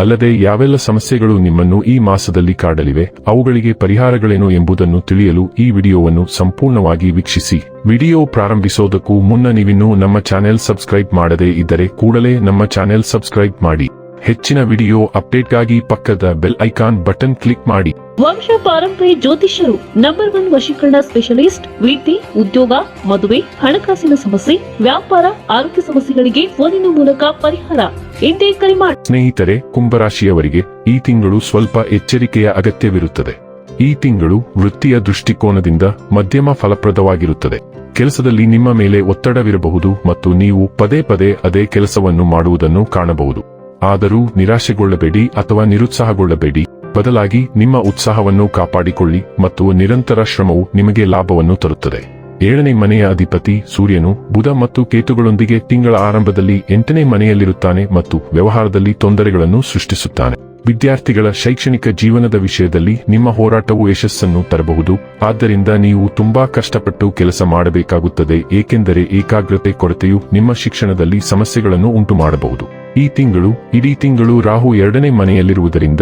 ಅಲ್ಲದೆ ಯಾವೆಲ್ಲ ಸಮಸ್ಯೆಗಳು ನಿಮ್ಮನ್ನು ಈ ಮಾಸದಲ್ಲಿ ಕಾಡಲಿವೆ, ಅವುಗಳಿಗೆ ಪರಿಹಾರಗಳೇನು ಎಂಬುದನ್ನು ತಿಳಿಯಲು ಈ ವಿಡಿಯೋವನ್ನು ಸಂಪೂರ್ಣವಾಗಿ ವೀಕ್ಷಿಸಿ. ವಿಡಿಯೋ ಪ್ರಾರಂಭಿಸೋದಕ್ಕೂ ಮುನ್ನ ನೀವಿನ್ನೂ ನಮ್ಮ ಚಾನೆಲ್ ಸಬ್ಸ್ಕ್ರೈಬ್ ಮಾಡದೇ ಇದ್ದರೆ ಕೂಡಲೇ ನಮ್ಮ ಚಾನೆಲ್ ಸಬ್ಸ್ಕ್ರೈಬ್ ಮಾಡಿ. ಹೆಚ್ಚಿನ ವಿಡಿಯೋ ಅಪ್ಡೇಟ್ಗಾಗಿ ಪಕ್ಕದ ಬೆಲ್ ಐಕಾನ್ ಬಟನ್ ಕ್ಲಿಕ್ ಮಾಡಿ. ವಂಶ ಪಾರಂಪರ್ಯ ಜ್ಯೋತಿಷ್ಯರು ನಂಬರ್ ಒನ್ ವಶೀಕರಣ ಸ್ಪೆಷಲಿಸ್ಟ್ ವಿದ್ಯೆ ಉದ್ಯೋಗ ಮದುವೆ ಹಣಕಾಸಿನ ಸಮಸ್ಯೆ ವ್ಯಾಪಾರ ಆರೋಗ್ಯ ಸಮಸ್ಯೆಗಳಿಗೆ ಫೋನಿನ ಮೂಲಕ ಪರಿಹಾರ. ಇಂದೇ ಕರೆ ಮಾಡಿ ಸ್ನೇಹಿತರೆ ಕುಂಭರಾಶಿಯವರಿಗೆ ಈ ತಿಂಗಳು ಸ್ವಲ್ಪ ಎಚ್ಚರಿಕೆಯ ಅಗತ್ಯವಿರುತ್ತದೆ. ಈ ತಿಂಗಳು ವೃತ್ತಿಯ ದೃಷ್ಟಿಕೋನದಿಂದ ಮಧ್ಯಮ ಫಲಪ್ರದವಾಗಿರುತ್ತದೆ. ಕೆಲಸದಲ್ಲಿ ನಿಮ್ಮ ಮೇಲೆ ಒತ್ತಡವಿರಬಹುದು ಮತ್ತು ನೀವು ಪದೇ ಪದೇ ಅದೇ ಕೆಲಸವನ್ನು ಮಾಡುವುದನ್ನು ಕಾಣಬಹುದು. ಆದರೂ ನಿರಾಶೆಗೊಳ್ಳಬೇಡಿ ಅಥವಾ ನಿರುತ್ಸಾಹಗೊಳ್ಳಬೇಡಿ. ಬದಲಾಗಿ ನಿಮ್ಮ ಉತ್ಸಾಹವನ್ನು ಕಾಪಾಡಿಕೊಳ್ಳಿ ಮತ್ತು ನಿರಂತರ ಶ್ರಮವು ನಿಮಗೆ ಲಾಭವನ್ನು ತರುತ್ತದೆ. ಏಳನೇ ಮನೆಯ ಅಧಿಪತಿ ಸೂರ್ಯನು ಬುಧ ಮತ್ತು ಕೇತುಗಳೊಂದಿಗೆ ತಿಂಗಳ ಆರಂಭದಲ್ಲಿ ಎಂಟನೇ ಮನೆಯಲ್ಲಿರುತ್ತಾನೆ ಮತ್ತು ವ್ಯವಹಾರದಲ್ಲಿ ತೊಂದರೆಗಳನ್ನು ಸೃಷ್ಟಿಸುತ್ತಾನೆ. ವಿದ್ಯಾರ್ಥಿಗಳ ಶೈಕ್ಷಣಿಕ ಜೀವನದ ವಿಷಯದಲ್ಲಿ ನಿಮ್ಮ ಹೋರಾಟವು ಯಶಸ್ಸನ್ನು ತರಬಹುದು. ಆದ್ದರಿಂದ ನೀವು ತುಂಬಾ ಕಷ್ಟಪಟ್ಟು ಕೆಲಸ ಮಾಡಬೇಕಾಗುತ್ತದೆ ಏಕೆಂದರೆ ಏಕಾಗ್ರತೆ ಕೊರತೆಯು ನಿಮ್ಮ ಶಿಕ್ಷಣದಲ್ಲಿ ಸಮಸ್ಯೆಗಳನ್ನು ಉಂಟು ಮಾಡಬಹುದು ಈ ತಿಂಗಳು, ಇಡೀ ತಿಂಗಳು ರಾಹು ಎರಡನೇ ಮನೆಯಲ್ಲಿರುವುದರಿಂದ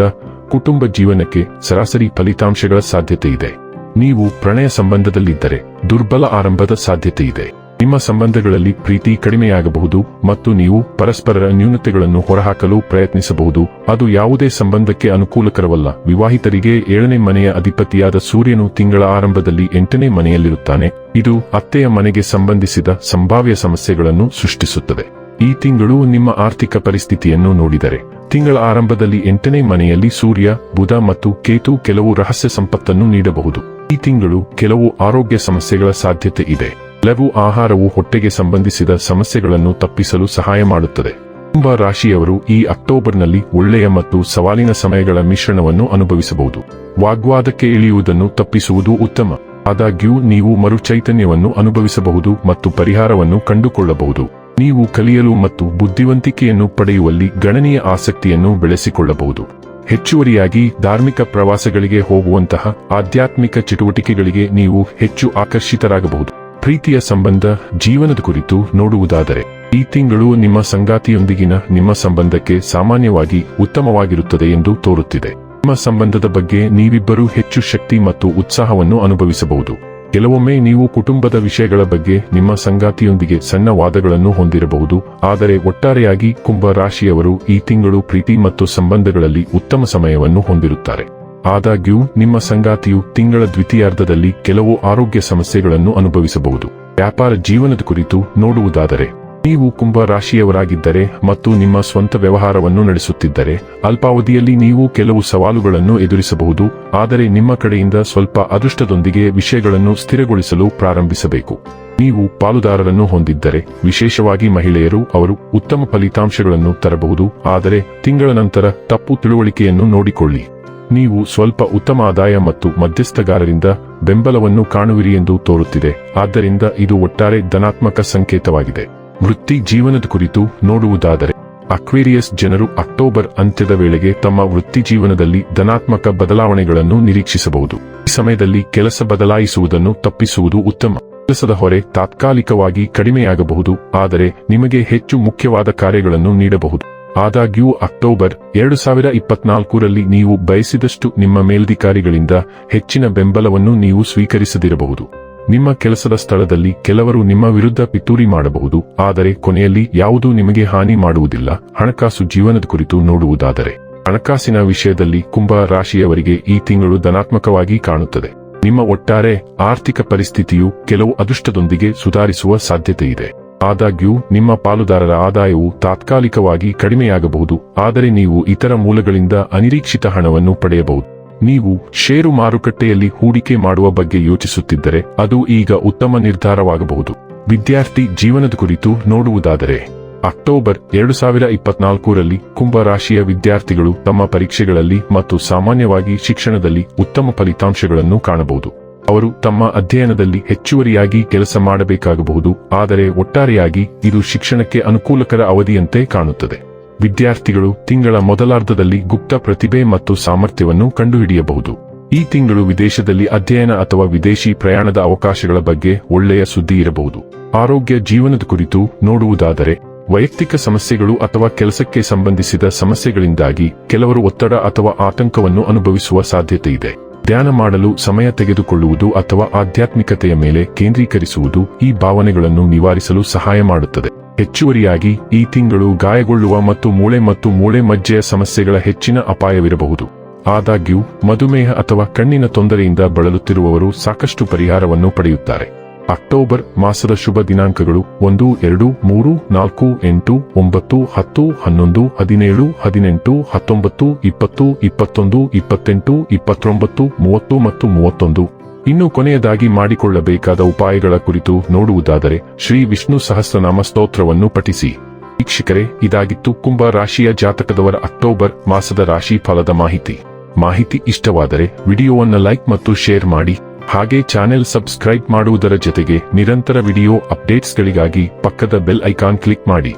ಕುಟುಂಬ ಜೀವನಕ್ಕೆ ಸರಾಸರಿ ಫಲಿತಾಂಶಗಳ ಸಾಧ್ಯತೆ ಇದೆ. ನೀವು ಪ್ರಣಯ ಸಂಬಂಧದಲ್ಲಿದ್ದರೆ ದುರ್ಬಲ ಆರಂಭದ ಸಾಧ್ಯತೆ ಇದೆ. ನಿಮ್ಮ ಸಂಬಂಧಗಳಲ್ಲಿ ಪ್ರೀತಿ ಕಡಿಮೆಯಾಗಬಹುದು ಮತ್ತು ನೀವು ಪರಸ್ಪರರ ನ್ಯೂನತೆಗಳನ್ನು ಹೊರಹಾಕಲು ಪ್ರಯತ್ನಿಸಬಹುದು. ಅದು ಯಾವುದೇ ಸಂಬಂಧಕ್ಕೆ ಅನುಕೂಲಕರವಲ್ಲ. ವಿವಾಹಿತರಿಗೆ ಏಳನೇ ಮನೆಯ ಅಧಿಪತಿಯಾದ ಸೂರ್ಯನು ತಿಂಗಳ ಆರಂಭದಲ್ಲಿ ಎಂಟನೇ ಮನೆಯಲ್ಲಿರುತ್ತಾನೆ. ಇದು ಅತ್ತೆಯ ಮನೆಗೆ ಸಂಬಂಧಿಸಿದ ಸಂಭಾವ್ಯ ಸಮಸ್ಯೆಗಳನ್ನು ಸೃಷ್ಟಿಸುತ್ತದೆ. ಈ ತಿಂಗಳು ನಿಮ್ಮ ಆರ್ಥಿಕ ಪರಿಸ್ಥಿತಿಯನ್ನು ನೋಡಿದರೆ. ತಿಂಗಳ ಆರಂಭದಲ್ಲಿ ಎಂಟನೇ ಮನೆಯಲ್ಲಿ ಸೂರ್ಯ, ಬುಧ ಮತ್ತು ಕೇತು ಕೆಲವು ರಹಸ್ಯ ಸಂಪತ್ತನ್ನು ನೀಡಬಹುದು. ಈ ತಿಂಗಳು ಕೆಲವು ಆರೋಗ್ಯ ಸಮಸ್ಯೆಗಳ ಸಾಧ್ಯತೆ ಇದೆ. ಲಘು ಆಹಾರವು ಹೊಟ್ಟೆಗೆ ಸಂಬಂಧಿಸಿದ ಸಮಸ್ಯೆಗಳನ್ನು ತಪ್ಪಿಸಲು ಸಹಾಯ ಮಾಡುತ್ತದೆ. ಕುಂಭ ರಾಶಿಯವರು ಈ ಅಕ್ಟೋಬರ್ನಲ್ಲಿ ಒಳ್ಳೆಯ ಮತ್ತು ಸವಾಲಿನ ಸಮಯಗಳ ಮಿಶ್ರಣವನ್ನು ಅನುಭವಿಸಬಹುದು. ವಾಗ್ವಾದಕ್ಕೆ ಇಳಿಯುವುದನ್ನು ತಪ್ಪಿಸುವುದು ಉತ್ತಮ. ಆದಾಗ್ಯೂ, ನೀವು ಮರುಚೈತನ್ಯವನ್ನು ಅನುಭವಿಸಬಹುದು ಮತ್ತು ಪರಿಹಾರವನ್ನು ಕಂಡುಕೊಳ್ಳಬಹುದು. ನೀವು ಕಲಿಯಲು ಮತ್ತು ಬುದ್ಧಿವಂತಿಕೆಯನ್ನು ಪಡೆಯುವಲ್ಲಿ ಗಣನೀಯ ಆಸಕ್ತಿಯನ್ನು ಬೆಳೆಸಿಕೊಳ್ಳಬಹುದು. ಹೆಚ್ಚುವರಿಯಾಗಿ ಧಾರ್ಮಿಕ ಪ್ರವಾಸಗಳಿಗೆ ಹೋಗುವಂತಹ ಆಧ್ಯಾತ್ಮಿಕ ಚಟುವಟಿಕೆಗಳಿಗೆ ನೀವು ಹೆಚ್ಚು ಆಕರ್ಷಿತರಾಗಬಹುದು. ಪ್ರೀತಿಯ ಸಂಬಂಧ, ಜೀವನದ ಕುರಿತು ನೋಡುವುದಾದರೆ, ಈ ತಿಂಗಳು ನಿಮ್ಮ ಸಂಗಾತಿಯೊಂದಿಗಿನ ನಿಮ್ಮ ಸಂಬಂಧಕ್ಕೆ ಸಾಮಾನ್ಯವಾಗಿ ಉತ್ತಮವಾಗಿರುತ್ತದೆ ಎಂದು ತೋರುತ್ತಿದೆ. ನಿಮ್ಮ ಸಂಬಂಧದ ಬಗ್ಗೆ ನೀವಿಬ್ಬರೂ ಹೆಚ್ಚು ಶಕ್ತಿ ಮತ್ತು ಉತ್ಸಾಹವನ್ನು ಅನುಭವಿಸಬಹುದು. ಕೆಲವೊಮ್ಮೆ ನೀವು ಕುಟುಂಬದ ವಿಷಯಗಳ ಬಗ್ಗೆ ನಿಮ್ಮ ಸಂಗಾತಿಯೊಂದಿಗೆ ಸಣ್ಣ ವಾದಗಳನ್ನು ಹೊಂದಿರಬಹುದು, ಆದರೆ ಒಟ್ಟಾರೆಯಾಗಿ ಕುಂಭ ರಾಶಿಯವರು ಈ ತಿಂಗಳು ಪ್ರೀತಿ ಮತ್ತು ಸಂಬಂಧಗಳಲ್ಲಿ ಉತ್ತಮ ಸಮಯವನ್ನು ಹೊಂದಿರುತ್ತಾರೆ. ಆದಾಗ್ಯೂ, ನಿಮ್ಮ ಸಂಗಾತಿಯು ತಿಂಗಳ ದ್ವಿತೀಯಾರ್ಧದಲ್ಲಿ ಕೆಲವು ಆರೋಗ್ಯ ಸಮಸ್ಯೆಗಳನ್ನು ಅನುಭವಿಸಬಹುದು. ವ್ಯಾಪಾರ ಜೀವನದ ಕುರಿತು ನೋಡುವುದಾದರೆ ನೀವು ಕುಂಭ ರಾಶಿಯವರಾಗಿದ್ದರೆ ಮತ್ತು ನಿಮ್ಮ ಸ್ವಂತ ವ್ಯವಹಾರವನ್ನು ನಡೆಸುತ್ತಿದ್ದರೆ, ಅಲ್ಪಾವಧಿಯಲ್ಲಿ ನೀವು ಕೆಲವು ಸವಾಲುಗಳನ್ನು ಎದುರಿಸಬಹುದು, ಆದರೆ ನಿಮ್ಮ ಕಡೆಯಿಂದ ಸ್ವಲ್ಪ ಅದೃಷ್ಟದೊಂದಿಗೆ ವಿಷಯಗಳನ್ನು ಸ್ಥಿರಗೊಳಿಸಲು ಪ್ರಾರಂಭಿಸಬೇಕು. ನೀವು ಪಾಲುದಾರರನ್ನು ಹೊಂದಿದ್ದರೆ, ವಿಶೇಷವಾಗಿ ಮಹಿಳೆಯರು ಅವರು ಉತ್ತಮ ಫಲಿತಾಂಶಗಳನ್ನು ತರಬಹುದು, ಆದರೆ ತಿಂಗಳ ನಂತರ ತಪ್ಪು ತಿಳುವಳಿಕೆಯನ್ನು ನೋಡಿಕೊಳ್ಳಿ. ನೀವು ಸ್ವಲ್ಪ ಉತ್ತಮ ಆದಾಯ ಮತ್ತು ಮಧ್ಯಸ್ಥಗಾರರಿಂದ ಬೆಂಬಲವನ್ನು ಕಾಣುವಿರಿ ಎಂದು ತೋರುತ್ತಿದೆ, ಆದ್ದರಿಂದ ಇದು ಒಟ್ಟಾರೆ ಧನಾತ್ಮಕ ಸಂಕೇತವಾಗಿದೆ. ವೃತ್ತಿ ಜೀವನದ ಕುರಿತು ನೋಡುವುದಾದರೆ, ಅಕ್ವೇರಿಯಸ್ ಜನರು ಅಕ್ಟೋಬರ್ ಅಂತ್ಯದ ವೇಳೆಗೆ ತಮ್ಮ ವೃತ್ತಿ ಜೀವನದಲ್ಲಿ ಧನಾತ್ಮಕ ಬದಲಾವಣೆಗಳನ್ನು ನಿರೀಕ್ಷಿಸಬಹುದು. ಈ ಸಮಯದಲ್ಲಿ ಕೆಲಸ ಬದಲಾಯಿಸುವುದನ್ನು ತಪ್ಪಿಸುವುದು ಉತ್ತಮ. ಕೆಲಸದ ಹೊರೆ ತಾತ್ಕಾಲಿಕವಾಗಿ ಕಡಿಮೆಯಾಗಬಹುದು, ಆದರೆ ನಿಮಗೆ ಹೆಚ್ಚು ಮುಖ್ಯವಾದ ಕಾರ್ಯಗಳನ್ನು ನೀಡಬಹುದು. ಆದಾಗ್ಯೂ ಅಕ್ಟೋಬರ್ ಎರಡು ಸಾವಿರ ಇಪ್ಪತ್ನಾಲ್ಕರಲ್ಲಿ ನೀವು ಬಯಸಿದಷ್ಟು ನಿಮ್ಮ ಮೇಲ್ಧಿಕಾರಿಗಳಿಂದ ಹೆಚ್ಚಿನ ಬೆಂಬಲವನ್ನು ನೀವು ಸ್ವೀಕರಿಸದಿರಬಹುದು. ನಿಮ್ಮ ಕೆಲಸದ ಸ್ಥಳದಲ್ಲಿ ಕೆಲವರು ನಿಮ್ಮ ವಿರುದ್ಧ ಪಿತೂರಿ ಮಾಡಬಹುದು, ಆದರೆ ಕೊನೆಯಲ್ಲಿ ಯಾವುದೂ ನಿಮಗೆ ಹಾನಿ ಮಾಡುವುದಿಲ್ಲ. ಹಣಕಾಸು ಜೀವನದ ಕುರಿತು ನೋಡುವುದಾದರೆ, ಹಣಕಾಸಿನ ವಿಷಯದಲ್ಲಿ ಕುಂಭ ರಾಶಿಯವರಿಗೆ ಈ ತಿಂಗಳು ಧನಾತ್ಮಕವಾಗಿ ಕಾಣುತ್ತದೆ. ನಿಮ್ಮ ಒಟ್ಟಾರೆ ಆರ್ಥಿಕ ಪರಿಸ್ಥಿತಿಯು ಕೆಲವು ಅದೃಷ್ಟದೊಂದಿಗೆ ಸುಧಾರಿಸುವ ಸಾಧ್ಯತೆ ಇದೆ ಆದಾಗ್ಯೂ, ನಿಮ್ಮ ಪಾಲುದಾರರ ಆದಾಯವು ತಾತ್ಕಾಲಿಕವಾಗಿ ಕಡಿಮೆಯಾಗಬಹುದು, ಆದರೆ ನೀವು ಇತರ ಮೂಲಗಳಿಂದ ಅನಿರೀಕ್ಷಿತ ಹಣವನ್ನು ಪಡೆಯಬಹುದು. ನೀವು ಷೇರು ಮಾರುಕಟ್ಟೆಯಲ್ಲಿ ಹೂಡಿಕೆ ಮಾಡುವ ಬಗ್ಗೆ ಯೋಚಿಸುತ್ತಿದ್ದರೆ ಅದು ಈಗ ಉತ್ತಮ ನಿರ್ಧಾರವಾಗಬಹುದು. ವಿದ್ಯಾರ್ಥಿ ಜೀವನದ ಕುರಿತು ನೋಡುವುದಾದರೆ, ಅಕ್ಟೋಬರ್ ಎರಡು ಸಾವಿರ ಇಪ್ಪತ್ನಾಲ್ಕರಲ್ಲಿ ಕುಂಭರಾಶಿಯ ವಿದ್ಯಾರ್ಥಿಗಳು ತಮ್ಮ ಪರೀಕ್ಷೆಗಳಲ್ಲಿ ಮತ್ತು ಸಾಮಾನ್ಯವಾಗಿ ಶಿಕ್ಷಣದಲ್ಲಿ ಉತ್ತಮ ಫಲಿತಾಂಶಗಳನ್ನು ಕಾಣಬಹುದು. ಅವರು ತಮ್ಮ ಅಧ್ಯಯನದಲ್ಲಿ ಹೆಚ್ಚುವರಿಯಾಗಿ ಕೆಲಸ ಮಾಡಬೇಕಾಗಬಹುದು, ಆದರೆ ಒಟ್ಟಾರೆಯಾಗಿ ಇದು ಶಿಕ್ಷಣಕ್ಕೆ ಅನುಕೂಲಕರ ಅವಧಿಯಂತೆ ಕಾಣುತ್ತದೆ. ವಿದ್ಯಾರ್ಥಿಗಳು ತಿಂಗಳ ಮೊದಲಾರ್ಧದಲ್ಲಿ ಗುಪ್ತ ಪ್ರತಿಭೆ ಮತ್ತು ಸಾಮರ್ಥ್ಯವನ್ನು ಕಂಡುಹಿಡಿಯಬಹುದು. ಈ ತಿಂಗಳು ವಿದೇಶದಲ್ಲಿ ಅಧ್ಯಯನ ಅಥವಾ ವಿದೇಶಿ ಪ್ರಯಾಣದ ಅವಕಾಶಗಳ ಬಗ್ಗೆ ಒಳ್ಳೆಯ ಸುದ್ದಿ ಇರಬಹುದು. ಆರೋಗ್ಯ ಜೀವನದ ಕುರಿತು ನೋಡುವುದಾದರೆ, ವೈಯಕ್ತಿಕ ಸಮಸ್ಯೆಗಳು ಅಥವಾ ಕೆಲಸಕ್ಕೆ ಸಂಬಂಧಿಸಿದ ಸಮಸ್ಯೆಗಳಿಂದಾಗಿ ಕೆಲವರು ಒತ್ತಡ ಅಥವಾ ಆತಂಕವನ್ನು ಅನುಭವಿಸುವ ಸಾಧ್ಯತೆ ಇದೆ. ಧ್ಯಾನ ಮಾಡಲು ಸಮಯ ತೆಗೆದುಕೊಳ್ಳುವುದು ಅಥವಾ ಆಧ್ಯಾತ್ಮಿಕತೆಯ ಮೇಲೆ ಕೇಂದ್ರೀಕರಿಸುವುದು ಈ ಭಾವನೆಗಳನ್ನು ನಿವಾರಿಸಲು ಸಹಾಯ ಮಾಡುತ್ತದೆ. ಹೆಚ್ಚುವರಿಯಾಗಿ ಈ ತಿಂಗಳು ಗಾಯಗೊಳ್ಳುವ ಮತ್ತು ಮೂಳೆ ಮತ್ತು ಮೂಳೆ ಮಜ್ಜೆಯ ಸಮಸ್ಯೆಗಳ ಹೆಚ್ಚಿನ ಅಪಾಯವಿರಬಹುದು. ಆದಾಗ್ಯೂ, ಮಧುಮೇಹ ಅಥವಾ ಕಣ್ಣಿನ ತೊಂದರೆಯಿಂದ ಬಳಲುತ್ತಿರುವವರು ಸಾಕಷ್ಟು ಪರಿಹಾರವನ್ನು ಪಡೆಯುತ್ತಾರೆ. ಅಕ್ಟೋಬರ್ ಮಾಸದ ಶುಭ ದಿನಾಂಕಗಳು ಒಂದು, ಎರಡು, ಮೂರು, ನಾಲ್ಕು, ಎಂಟು, ಒಂಬತ್ತು, ಹತ್ತು, ಹನ್ನೊಂದು, ಹದಿನೇಳು, ಹದಿನೆಂಟು, ಹತ್ತೊಂಬತ್ತು, ಇಪ್ಪತ್ತು, ಇಪ್ಪತ್ತೊಂದು, ಇಪ್ಪತ್ತೆಂಟು, ಇಪ್ಪತ್ತೊಂಬತ್ತು, ಮೂವತ್ತು ಮತ್ತು ಮೂವತ್ತೊಂದು. ಇನ್ನು ಕೊನೆಯದಾಗಿ ಮಾಡಿಕೊಳ್ಳಬೇಕಾದ ಉಪಾಯಗಳ ಕುರಿತು ನೋಡುವುದಾದರೆ ಶ್ರೀ ವಿಷ್ಣು ಸಹಸ್ರನಾಮ ಸ್ತೋತ್ರವನ್ನು ಪಠಿಸಿ. ವೀಕ್ಷಕರೇ, ಇದಾಗಿತ್ತು ಕುಂಭ ರಾಶಿಯ ಜಾತಕದವರ ಅಕ್ಟೋಬರ್ ಮಾಸದ ರಾಶಿ ಫಲದ ಮಾಹಿತಿ. ಮಾಹಿತಿ ಇಷ್ಟವಾದರೆ ವಿಡಿಯೋವನ್ನು ಲೈಕ್ ಮತ್ತು ಶೇರ್ ಮಾಡಿ, ಹಾಗೆ ಚಾನೆಲ್ ಸಬ್ಸ್ಕ್ರೈಬ್ ಮಾಡುವುದರ ಜೊತೆಗೆ ನಿರಂತರ ವಿಡಿಯೋ ಅಪ್ಡೇಟ್ಸ್ಗಳಿಗಾಗಿ ಪಕ್ಕದ ಬೆಲ್ ಐಕಾನ್ ಕ್ಲಿಕ್ ಮಾಡಿ.